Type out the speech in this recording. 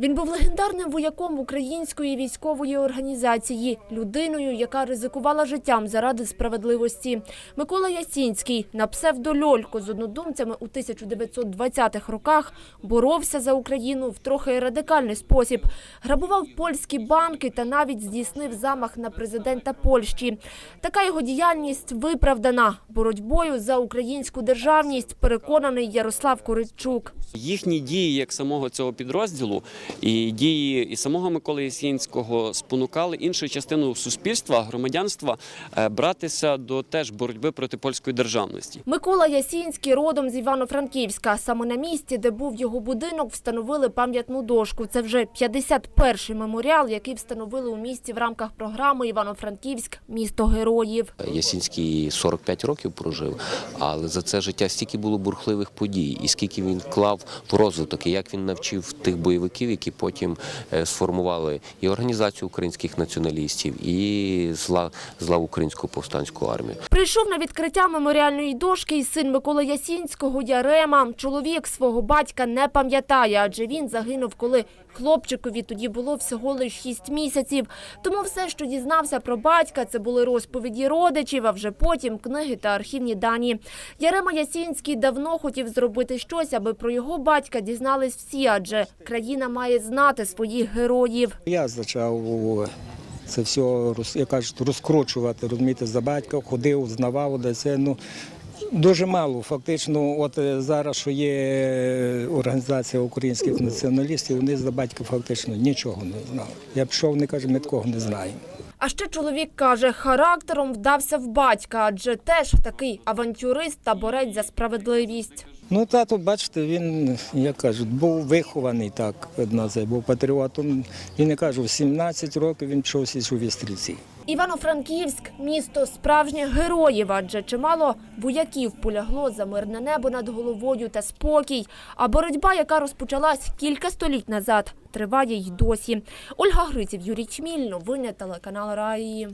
Він був легендарним вояком української військової організації, людиною, яка ризикувала життям заради справедливості. Микола Ясінський на псевдольолько з однодумцями у 1920-х роках боровся за Україну в трохи радикальний спосіб. Грабував польські банки та навіть здійснив замах на президента Польщі. Така його діяльність виправдана боротьбою за українську державність, переконаний Ярослав Коричук. Їхні дії як самого цього підрозділу і дії і самого Миколи Ясінського спонукали іншу частину суспільства, громадянства е, братися до теж боротьби проти польської державності. Микола Ясінський родом з Івано-Франківська. Саме на місці, де був його будинок, встановили пам'ятну дошку. Це вже 51-й меморіал, який встановили у місті в рамках програми Івано-Франківськ місто героїв. Ясінський 45 років прожив, але за це життя стільки було бурхливих подій, і скільки він вклав в розвиток, і як він навчив тих бойовиків, які потім е, сформували і організацію українських націоналістів, і зла, зла українську повстанську армію. Прийшов на відкриття меморіальної дошки і син Миколи Ясінського Ярема. Чоловік свого батька не пам'ятає, адже він загинув, коли хлопчикові тоді було всього лише 6 місяців. Тому все, що дізнався про батька, це були розповіді родичів, а вже потім книги та архівні дані. Ярема Ясінський давно хотів зробити щось, аби про його батька дізнались всі, адже країна має знати своїх героїв. Я почав це все роз- як кажуть, розкручувати, розумієте, за батька, ходив, знавав, де це. Ну, дуже мало. Фактично, от е, зараз, що є організація українських націоналістів, вони за батька фактично нічого не знали. Я пішов, вони кажуть, ми такого не знаємо. А ще чоловік каже, характером вдався в батька, адже теж такий авантюрист та борець за справедливість. Ну, тато, бачите, він, як кажуть, був вихований так, одна це, був патріотом. Він, я кажу, в 17 років він пішов в січові стрільці. Івано-Франківськ місто справжніх героїв, адже чимало вояків полягло за мирне небо над головою та спокій. А боротьба, яка розпочалась кілька століть назад, триває й досі. Ольга Гриців, Юрій Чміль, новини телеканал Раї.